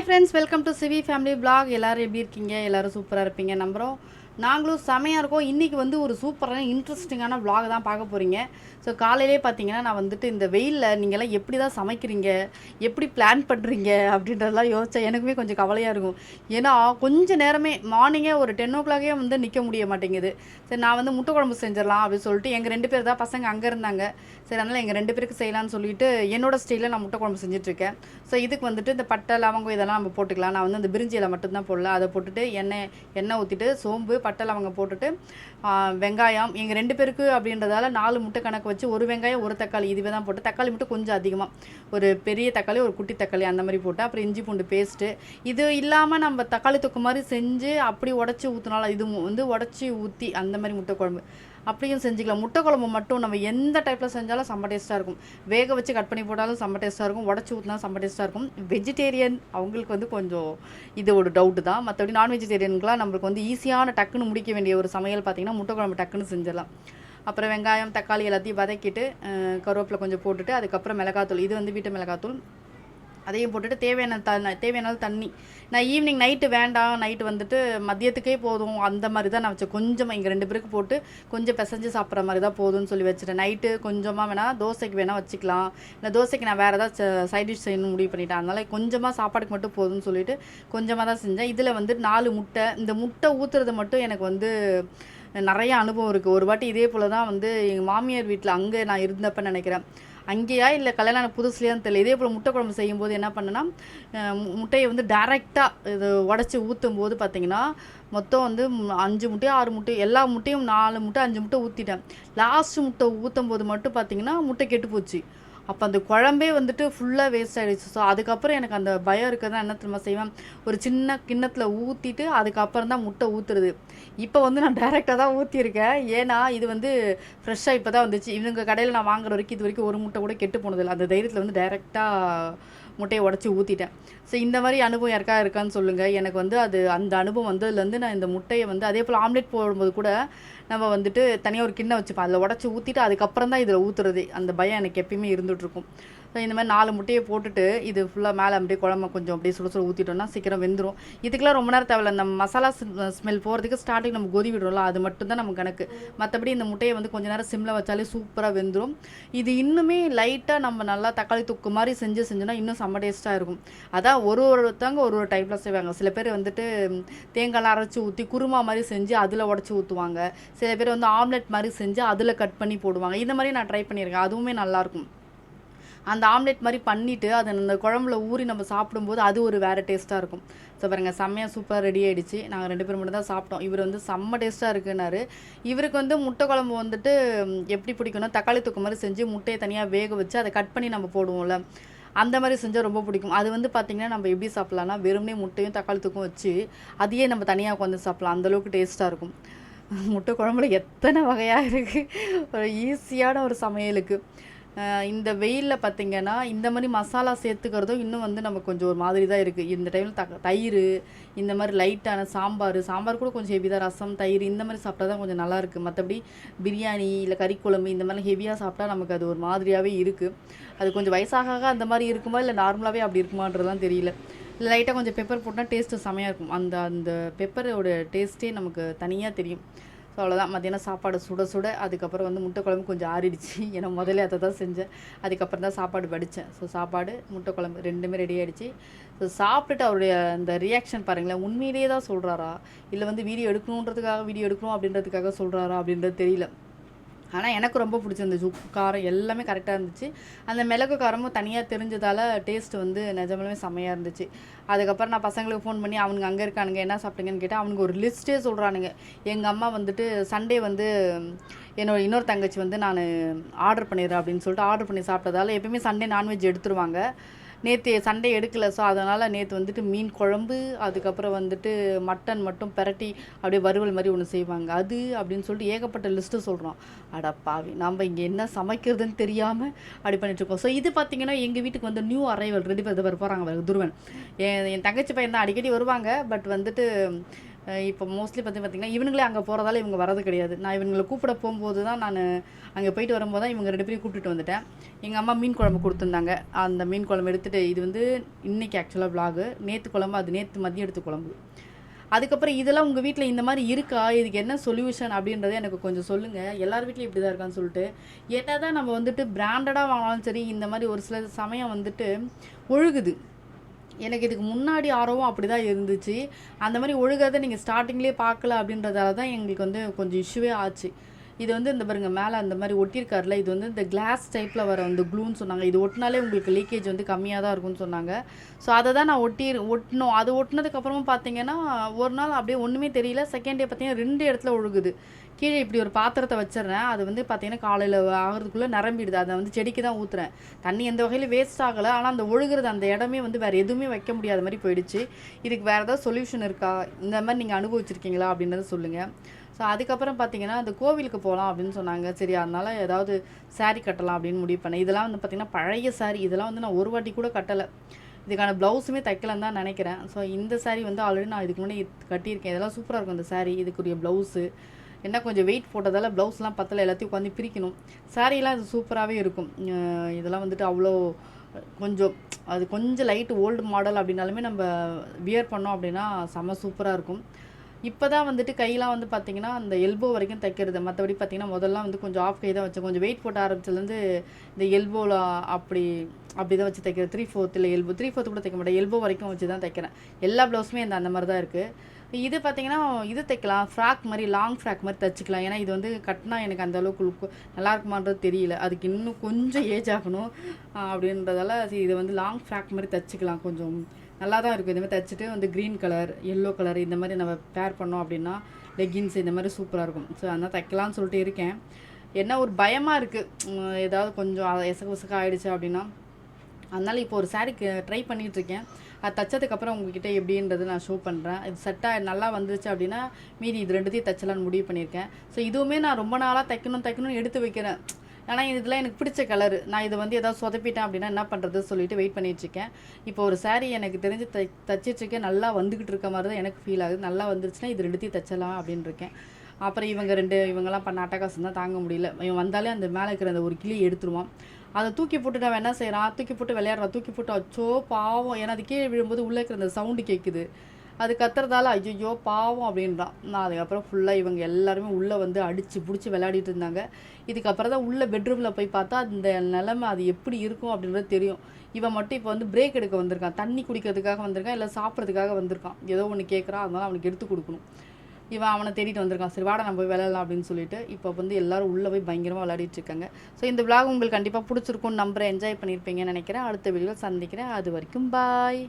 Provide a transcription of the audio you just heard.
Hi friends welcome to Sivi family vlog எல்லோரும் எப்படி இருக்கீங்க? எல்லாரும் சூப்பராக இருப்பீங்க. நம்புகிறோம் நாங்களும் செமையாக இருக்கோம். இன்றைக்கி வந்து ஒரு சூப்பரான இன்ட்ரெஸ்டிங்கான விலாக் தான் பார்க்க போகிறீங்க ஸோ காலையிலே பார்த்தீங்கன்னா நான் வந்துட்டு இந்த வெயிலில் நீங்கள்லாம் எப்படி தான் சமைக்கிறீங்க? எப்படி பிளான் பண்ணுறீங்க அப்படின்றதெல்லாம் யோசிச்சா எனக்குமே கொஞ்சம் கவலையாக இருக்கும். ஏன்னா கொஞ்சம் நேரமே மார்னிங்கே ஒரு டென் ஓ கிளாக்கே வந்து நிற்க முடிய மாட்டேங்குது. சரி நான் வந்து முட்டை குழம்பு செஞ்சிடலாம் அப்படின்னு சொல்லிட்டு எங்கள் ரெண்டு பேர் தான் பசங்க அங்கே இருந்தாங்க. சரி அதனால் எங்கள் ரெண்டு பேருக்கு செய்யலாம்னு சொல்லிட்டு என்னோடய ஸ்டைலில் நான் முட்டை குழம்பு செஞ்சுட்ருக்கேன் ஸோ இதுக்கு வந்துட்டு இந்த பட்டை லவங்கம் இதெல்லாம் நம்ம போட்டுக்கலாம். நான் வந்து இந்த பிரிஞ்சியில் மட்டும்தான் போடல. அதை போட்டுட்டு எண்ணெய் எண்ணெய் ஊற்றிட்டு சோம்பு பட்டை லவங்க போட்டுட்டு வெங்காயம் எங்கள் ரெண்டு பேருக்கு அப்படின்றதால நாலு முட்டை கணக்கு வச்சு ஒரு வெங்காயம் ஒரு தக்காளி இதுவே தான் போட்டு தக்காளி மட்டும் கொஞ்சம் அதிகமாக ஒரு பெரிய தக்காளி ஒரு குட்டி தக்காளி அந்த மாதிரி போட்டு அப்புறம் இஞ்சி பூண்டு பேஸ்ட்டு. இது இல்லாமல் நம்ம தக்காளி தொக்கு மாதிரி செஞ்சு அப்படி உடச்சி ஊற்றினாலும் இது வந்து உடச்சி ஊற்றி அந்த மாதிரி முட்டை குழம்பு. அப்படியும் செஞ்சுக்கலாம். முட்டை குழம்பு மட்டும் நம்ம எந்த டைப்பில் செஞ்சாலும் செம்ம டேஸ்ட்டாக இருக்கும். வேக வச்சு கட் பண்ணி போட்டாலும் செம்ம டேஸ்ட்டாக இருக்கும். உடச்சி ஊற்றினா செம்ம டேஸ்ட்டாக இருக்கும். வெஜிடேரியன் அவங்களுக்கு வந்து கொஞ்சம் இது ஒரு டவுட்டு தான். மற்றபடி நான் வெஜிடேரியனுக்குலாம் நம்மளுக்கு வந்து ஈஸியான டக்குன்னு முடிக்க வேண்டிய ஒரு சமையல் பார்த்திங்கன்னா முட்டை குழம்பு டக்குன்னு செஞ்சிடலாம். அப்புறம் வெங்காயம் தக்காளி எல்லாத்தையும் வதக்கிட்டு அஹ், கருவேப்பிலை கொஞ்சம் போட்டுட்டு அதுக்கப்புறம் மிளகாத்தூள். இது வந்து வீட்டு மிளகாத்தூள். அதையும் போட்டுட்டு தேவையான த தேவையான தண்ணி. நான் ஈவினிங் நைட்டு வேண்டாம் நைட்டு வந்துட்டு மதியத்துக்கே போதும் அந்த மாதிரி தான் நான் வச்சேன். கொஞ்சமாக இங்கே ரெண்டு பேருக்கு போட்டு கொஞ்சம் பிசைஞ்சு சாப்பிட்ற மாதிரி தான் போதும்னு சொல்லி வச்சுட்டேன். நைட்டு கொஞ்சமாக வேணால் தோசைக்கு வேணால் வச்சுக்கலாம். இல்லை தோசைக்கு நான் வேறு ஏதாவது சைட் டிஷ் செய்யணும்னு முடிவு பண்ணிட்டேன். அதனால் கொஞ்சமாக சாப்பாடுக்கு மட்டும் போதும்னு சொல்லிட்டு கொஞ்சமாக தான் செஞ்சேன். இதில் வந்து நாலு முட்டை. இந்த முட்டை ஊற்றுறது மட்டும் எனக்கு வந்து நிறைய அனுபவம் இருக்குது ஒரு வாட்டி இதே போல் தான் வந்து எங்கள் மாமியார் வீட்டில் அங்கே நான் இருந்தப்ப நினைக்கிறேன். அங்கேயா இல்லை கல்யாணம் புதுசுலேயான்னு புதுசுலையான்னு தெரியல. இதே போல் முட்டை குழம்பு செய்யும்போது என்ன பண்ணேன்னா முட்டையை வந்து டைரெக்டாக இது உடச்சி ஊற்றும் போது பார்த்தீங்கன்னா மொத்தம் வந்து அஞ்சு முட்டையோ ஆறு முட்டை எல்லா முட்டையும் நாலு முட்டை அஞ்சு முட்டை ஊற்றிட்டேன் லாஸ்ட் முட்டை ஊற்றும் போது மட்டும் பார்த்தீங்கன்னா முட்டை கெட்டு போச்சு. அப்போ அந்த குழம்பே வந்துட்டு ஃபுல்லாக வேஸ்ட் ஆகிடுச்சு ஸோ அதுக்கப்புறம் எனக்கு அந்த பயம் இருக்கிறதா என்ன திரும்ப செய்வேன்? ஒரு சின்ன கிண்ணத்தில் ஊற்றிட்டு அதுக்கப்புறம் தான் முட்டை ஊற்றுறது இப்போ வந்து நான் டைரெக்டாக தான் ஊற்றியிருக்கேன் ஏன்னா இது வந்து ஃப்ரெஷ்ஷாக இப்போ தான் வந்துச்சு. இவங்க கடையில் நான் வாங்குற வரைக்கும் இது வரைக்கும் ஒரு முட்டை கூட கெட்டு போனதில்லை. அந்த தைரியத்தில் வந்து டைரெக்டாக முட்டையை உடச்சி ஊற்றிட்டேன் ஸோ இந்த மாதிரி அனுபவம் யாருக்கா இருக்கான்னு சொல்லுங்கள் எனக்கு வந்து அது அந்த அனுபவம் வந்ததுலேருந்து நான் இந்த முட்டையை வந்து அதே போல் ஆம்லெட் போடும்போது கூட நம்ம வந்துட்டு தனியாக ஒரு கிண்ணம் வச்சுப்பேன் அதில் உடச்சி ஊற்றிட்டு அதுக்கப்புறம் தான் இதில் ஊற்றுறது அந்த பயம் எனக்கு எப்பயுமே இருந்துகிட்ருக்கும். ஸோ இந்த மாதிரி நாலு முட்டையை போட்டுட்டு இது ஃபுல்லாக மேலே அப்படியே குழம்பு கொஞ்சம் அப்படியே சுட சுட ஊற்றிட்டோம்னா சீக்கிரம் வெந்துடும் இதுக்கெல்லாம் ரொம்ப நேரம் தேவையில்ல. நம்ம மசாலா ஸ்மெல் போகிறதுக்கு ஸ்டார்டிங் நம்ம கொதி விடுறோம்ல அது மட்டும்தான் நம்ம கணக்கு. மற்றபடி இந்த முட்டையை வந்து கொஞ்ச நேரம் சிம்மில் வச்சாலே சூப்பராக வெந்துடும் இது இன்னுமே லைட்டாக நம்ம நல்லா தக்காளி தொக்கு மாதிரி செஞ்சு செஞ்சோன்னா இன்னும் செம்ம டேஸ்ட்டாக இருக்கும். அதான் ஒரு ஒருத்தவங்க ஒரு ஒரு டைப்பில் செய்வாங்க. சில பேர் வந்துட்டு தேங்காய்லாம் அரைச்சி ஊற்றி குருமா மாதிரி செஞ்சு அதில் உடச்சி ஊற்றுவாங்க சில பேர் வந்து ஆம்லெட் மாதிரி செஞ்சு அதில் கட் பண்ணி போடுவாங்க. இந்த மாதிரி நான் ட்ரை பண்ணியிருக்கேன். அதுவுமே நல்லாயிருக்கும் அந்த ஆம்லெட் மாதிரி பண்ணிவிட்டு அதை அந்த குழம்புல ஊறி நம்ம சாப்பிடும்போது அது ஒரு வேறு டேஸ்ட்டாக இருக்கும். ஸோ பாருங்கள் செம்மையாக சூப்பராக ரெடி ஆகிடுச்சு நாங்கள் ரெண்டு பேரும் மட்டும் தான் சாப்பிட்டோம். இவர் வந்து செம்ம டேஸ்ட்டாக இருக்குன்னாரு. இவருக்கு வந்து முட்டை குழம்பு வந்துட்டு எப்படி பிடிக்கணும் தக்காளி தொக்கு மாதிரி செஞ்சு முட்டையை தனியாக வேக வச்சு அதை கட் பண்ணி நம்ம போடுவோம்ல. அந்த மாதிரி செஞ்சால் ரொம்ப பிடிக்கும். அது வந்து பார்த்திங்கன்னா நம்ம எப்படி சாப்பிட்லாம்னா வெறுமனே முட்டையும் தக்காளி தூக்கும் வச்சு அதையே நம்ம தனியாக உட்காந்து சாப்பிட்லாம். அந்தளவுக்கு டேஸ்ட்டாக இருக்கும். முட்டை குழம்புல எத்தனை வகையாக இருக்குது ஒரு ஈஸியான ஒரு சமையலுக்கு. இந்த வெயிலில் பார்த்திங்கன்னா இந்த மாதிரி மசாலா சேர்த்துக்கிறதும் இன்னும் வந்து நமக்கு கொஞ்சம் ஒரு மாதிரி தான் இருக்குது இந்த டைமில் த தயிர் இந்த மாதிரி லைட்டான சாம்பார் சாம்பார் கூட கொஞ்சம் ஹெவி தான். ரசம் தயிர் இந்த மாதிரி சாப்பிட்டா தான் கொஞ்சம் நல்லாயிருக்கு மற்றபடி பிரியாணி இல்லை கறி குழம்பு இந்த மாதிரிலாம் ஹெவியாக சாப்பிட்டா நமக்கு அது ஒரு மாதிரியாகவே இருக்குது அது கொஞ்சம் வயசாக அந்த மாதிரி இருக்குமா இல்லை நார்மலாகவே அப்படி இருக்குமான்றதுலாம் தெரியல. இல்லை லைட்டாக கொஞ்சம் பெப்பர் போட்டால் டேஸ்ட்டு செமையாக இருக்கும். அந்த அந்த பெப்பரோட டேஸ்ட்டே நமக்கு தனியாக தெரியும். ஸோ அவ்வளோதான் மத்தியானம் சாப்பாடு சுட சுட அதுக்கப்புறம் வந்து முட்டை குழம்பு கொஞ்சம் ஆறிடுச்சு. ஏன்னா முதல்ல அதை தான் செஞ்சேன். அதுக்கப்புறம் தான் சாப்பாடு வடித்தேன் ஸோ சாப்பாடு முட்டை குழம்பு ரெண்டுமே ரெடி ஆகிடுச்சு ஸோ சாப்பிட்டுட்டு அவருடைய அந்த ரியாக்ஷன் பாருங்களேன் உண்மையிலேயே தான் சொல்கிறாரா இல்லை வந்து வீடியோ எடுக்கணுன்றதுக்காக வீடியோ எடுக்கணும் அப்படின்றதுக்காக சொல்கிறாரா அப்படின்றது தெரியல. ஆனால் எனக்கு ரொம்ப பிடிச்சிருந்துச்சு உப்பு காரம் எல்லாமே கரெக்டாக இருந்துச்சு. அந்த மிளகு காரமும் தனியாக தெரிஞ்சதால் டேஸ்ட் வந்து நிஜமாலுமே செம்மையாக இருந்துச்சு. அதுக்கப்புறம் நான் பசங்களுக்கு ஃபோன் பண்ணி அவனுங்க அங்கே இருக்கானுங்க என்ன சாப்பிட்டீங்கன்னு கேட்டால் அவனுக்கு ஒரு லிஸ்ட்டே சொல்கிறானுங்க எங்கள் அம்மா வந்துட்டு சண்டே வந்து என்னோட இன்னொரு தங்கச்சி வந்து நான் ஆர்டர் பண்ணிடுறேன் அப்படின்னு சொல்லிட்டு ஆர்டர் பண்ணி சாப்பிட்டதால எப்பயுமே சண்டே நான்வெஜ் எடுத்துருவாங்க. நேற்று சண்டை எடுக்கலை ஸோ அதனால் நேற்று வந்துட்டு மீன் குழம்பு அதுக்கப்புறம் வந்துட்டு மட்டன் மட்டும் பெரட்டி அப்படியே வறுவல் மாதிரி ஒன்று செய்வாங்க அது அப்படின்னு சொல்லிட்டு ஏகப்பட்ட லிஸ்ட்டு சொல்கிறோம் அடப்பாவி பாவி நம்ம இங்கே என்ன சமைக்கிறதுன்னு தெரியாமல் அப்படி பண்ணிட்டு இருக்கோம் ஸோ இது பார்த்திங்கன்னா எங்கள் வீட்டுக்கு வந்து நியூ அரைவல் ரெண்டு பேர் போகிறாங்க துருவன் என் என் தங்கச்சி பையன் தான் அடிக்கடி வருவாங்க பட் வந்துட்டு இப்போ மோஸ்ட்லி பார்த்து பார்த்திங்கன்னா இவனுங்களே அங்கே போகிறதால இவங்க வரது கிடையாது. நான் இவங்களை கூப்பிட போகும்போது தான் நான் அங்கே போயிட்டு வரும்போது தான் இவங்க ரெண்டு பேரும் கூப்பிட்டுட்டு வந்துட்டேன். எங்கள் அம்மா மீன் குழம்பு கொடுத்துருந்தாங்க. அந்த மீன் குழம்பு எடுத்துகிட்டு இது வந்து இன்றைக்கி ஆக்சுவலாக vlog. நேற்று குழம்பு அது நேற்று மதியம் எடுத்து குழம்பு. அதுக்கப்புறம் இதெல்லாம் உங்கள் வீட்டில் இந்த மாதிரி இருக்கா? இதுக்கு என்ன சொல்யூஷன் அப்படின்றத எனக்கு கொஞ்சம் சொல்லுங்கள் எல்லார் வீட்லையும் இப்படி தான் இருக்கான்னு சொல்லிட்டு. என்ன தான் நம்ம வந்துட்டு பிராண்டடாக வாங்கினாலும் சரி இந்த மாதிரி ஒரு சில சமயம் வந்துட்டு ஒழுகுது. எனக்கு இதுக்கு முன்னாடி ஆர்வம் அப்படி தான் இருந்துச்சு. அந்த மாதிரி ஒழுகாத நீங்கள் ஸ்டார்டிங்லேயே பார்க்கல அப்படின்றதால தான் எங்களுக்கு வந்து கொஞ்சம் இஷ்யூவே ஆச்சு. இது வந்து இந்த பாருங்கள் மேலே அந்த மாதிரி ஒட்டியிருக்காருல இது வந்து இந்த கிளாஸ் டைப்பில் வர அந்த க்ளூன்னு சொன்னாங்க. இது ஒட்டினாலே உங்களுக்கு லீக்கேஜ் வந்து கம்மியாக தான் இருக்கும்னு சொன்னாங்க. ஸோ அதை தான் நான் ஒட்டி ஒட்டினோம். அது ஒட்டினதுக்கப்புறமா பார்த்தீங்கன்னா ஒரு நாள் அப்படியே ஒன்றுமே தெரியல. செகண்ட் டே பார்த்தீங்கன்னா ரெண்டு இடத்துல ஒழுகுது. கீழே இப்படி ஒரு பாத்திரத்தை வச்சிடுறேன். அது வந்து பார்த்தீங்கன்னா காலையில் ஆகிறதுக்குள்ளே நிரம்பிடுது. அதை வந்து செடிக்கு தான் ஊற்றுறேன் தண்ணி எந்த வகையில் வேஸ்ட் ஆகலை. ஆனால் அந்த ஒழுகுறது அந்த இடமே வந்து வேறு எதுவுமே வைக்க முடியாத மாதிரி போயிடுச்சு. இதுக்கு வேறு ஏதாவது சொல்யூஷன் இருக்கா? இந்த மாதிரி நீங்கள் அனுபவிச்சிருக்கீங்களா? அப்படின்றத சொல்லுங்கள் ஸோ அதுக்கப்புறம் பார்த்தீங்கன்னா அந்த கோவிலுக்கு போகலாம் அப்படின்னு சொன்னாங்க. சரி அதனால ஏதாவது சாரீ கட்டலாம் அப்படின்னு முடிவு பண்ணேன். இதெல்லாம் வந்து பார்த்தீங்கன்னா பழைய சாரீ இதெல்லாம் வந்து நான் ஒரு வாட்டி கூட கட்டலை. இதுக்கான ப்ளவுஸுமே தைக்கலன்னு தான் நினைக்கிறேன். ஸோ இந்த சாரீ வந்து ஆல்ரெடி நான் இதுக்கு முன்னாடி கட்டியிருக்கேன். இதெல்லாம் சூப்பராக இருக்கும் இந்த சாரீ இதுக்குரிய ப்ளவுஸு என்ன கொஞ்சம் வெயிட் போட்டதால் ப்ளவுஸ்லாம் பத்தல. எல்லாத்தையும் உட்காந்து பிரிக்கணும். சாரீலாம் இது சூப்பராகவே இருக்கும். இதெல்லாம் வந்துட்டு அவ்வளோ கொஞ்சம் அது கொஞ்சம் லைட் ஓல்டு மாடல் அப்படின்னாலுமே நம்ம வியர் பண்ணோம் அப்படின்னா செம்ம சூப்பராக இருக்கும். இப்போ தான் வந்துட்டு கையெல்லாம் வந்து பார்த்தீங்கன்னா அந்த எல்போ வரைக்கும் தைக்கிறது. மற்றபடி பார்த்தீங்கன்னா முதல்லாம் வந்து கொஞ்சம் ஆஃப் கை தான் வச்சு கொஞ்சம் வெயிட் போட்ட ஆரம்பிச்சதுலேருந்து இந்த எல்போவில் அப்படி அப்படி தான் வச்சு தைக்கிறேன் த்ரீ ஃபோர்த் இல்லை எல்போ த்ரீ ஃபோர்த்து கூட தைக்க மாட்டேன். எல்போ வரைக்கும் வச்சு தான் தைக்கிறேன். எல்லா ப்ளவுஸுமே இந்த அந்த மாதிரி தான் இருக்குது இது பார்த்தீங்கன்னா இது தைக்கலாம். ஃப்ராக் மாதிரி லாங் ஃப்ராக் மாதிரி தைச்சிக்கலாம். ஏன்னா இது வந்து கட்டினா எனக்கு அந்த அளவுக்கு நல்லா இருக்குமான்றது தெரியல. அதுக்கு இன்னும் கொஞ்சம் ஏஜ் ஆகணும் அப்படின்றதால சரி இதை வந்து லாங் ஃப்ராக் மாதிரி தைச்சிக்கலாம் கொஞ்சம். நல்லா தான் இருக்கும். இந்த மாதிரி தைச்சிட்டு வந்து க்ரீன் கலர் எல்லோ கலர் இந்த மாதிரி நம்ம பேர் பண்ணோம் அப்படின்னா லெகின்ஸ் இந்த மாதிரி சூப்பராக இருக்கும். ஸோ அதனால் தைக்கலாம்னு சொல்லிட்டு இருக்கேன். என்ன ஒரு பயமாக இருக்குது ஏதாவது கொஞ்சம் எசக உசக ஆகிடுச்சு அப்படின்னா அதனால் இப்போ ஒரு சாரீக்கு ட்ரை பண்ணிகிட்ருக்கேன் அது தைச்சதுக்கப்புறம் உங்ககிட்ட எப்படின்றது நான் ஷோ பண்ணுறேன் இது செட்டாக நல்லா வந்துருச்சு அப்படின்னா மீதி இது ரெண்டுத்தையும் தைச்சலான்னு முடிவு பண்ணியிருக்கேன். ஸோ இதுவுமே நான் ரொம்ப நாளாக தைக்கணும் தைக்கணும்னு எடுத்து வைக்கிறேன். ஆனால் இதெல்லாம் எனக்கு பிடிச்ச கலர் நான் இதை வந்து ஏதாவது சொதப்பிட்டேன் அப்படின்னா என்ன பண்ணுறது சொல்லிட்டு வெயிட் பண்ணிட்டு இருக்கேன். இப்போ ஒரு சாரீ எனக்கு தெரிஞ்சு தை தைச்சிட்ருக்கேன் நல்லா வந்துக்கிட்டு இருக்க மாதிரி தான் எனக்கு ஃபீல் ஆகுது. நல்லா வந்துருச்சுன்னா இது ரெண்டுத்தையும் தைச்சலாம் அப்படின்னு இருக்கேன். அப்புறம் இவங்க ரெண்டு இவங்கெல்லாம் பண்ண அட்டகாசம் தான் தாங்க முடியல. இவன் வந்தாலே அந்த மேலே இருக்கிற அந்த ஒரு கிளி எடுத்துருவான். அதை தூக்கி போட்டு அவன் என்ன செய்கிறான் தூக்கி போட்டு விளையாடுறான். தூக்கி போட்டு அச்சோ பாவம். ஏன்னா அது கீழே விழும்போது உள்ளே இருக்கிற அந்த சவுண்டு கேட்குது அது கத்துறதால ஐயோ பாவம் அப்படின்றான் நான் அதுக்கப்புறம் ஃபுல்லாக இவங்க எல்லாருமே உள்ளே வந்து அடித்து பிடிச்சி விளையாடிட்டு இருந்தாங்க. இதுக்கப்புறம் தான் உள்ளே பெட்ரூமில் போய் பார்த்தா அந்த நிலமை அது எப்படி இருக்கும் அப்படின்றது தெரியும். இவன் மட்டும் இப்போ வந்து பிரேக் எடுக்க வந்திருக்கான். தண்ணி குடிக்கிறதுக்காக வந்திருக்கான் இல்லை சாப்பிட்றதுக்காக வந்திருக்கான். ஏதோ ஒன்று கேட்குறான் அதனால அவனுக்கு எடுத்து கொடுக்கணும். இவன் அவனை தேடிட்டு வந்திருக்கான். சரி வாடா நம்ம போய் விளையாடலாம் அப்படின்னு சொல்லிட்டு இப்போ வந்து எல்லாரும் உள்ளே போய் பயங்கரமாக விளையாடிட்டு இருக்காங்க. ஸோ இந்த vlog உங்களுக்கு கண்டிப்பாக பிடிச்சிருக்கும்னு நம்புறேன். என்ஜாய் பண்ணியிருப்பீங்கன்னு நினைக்கிறேன். அடுத்த வீடியோவில் சந்திக்கிறேன். அது வரைக்கும் பாய்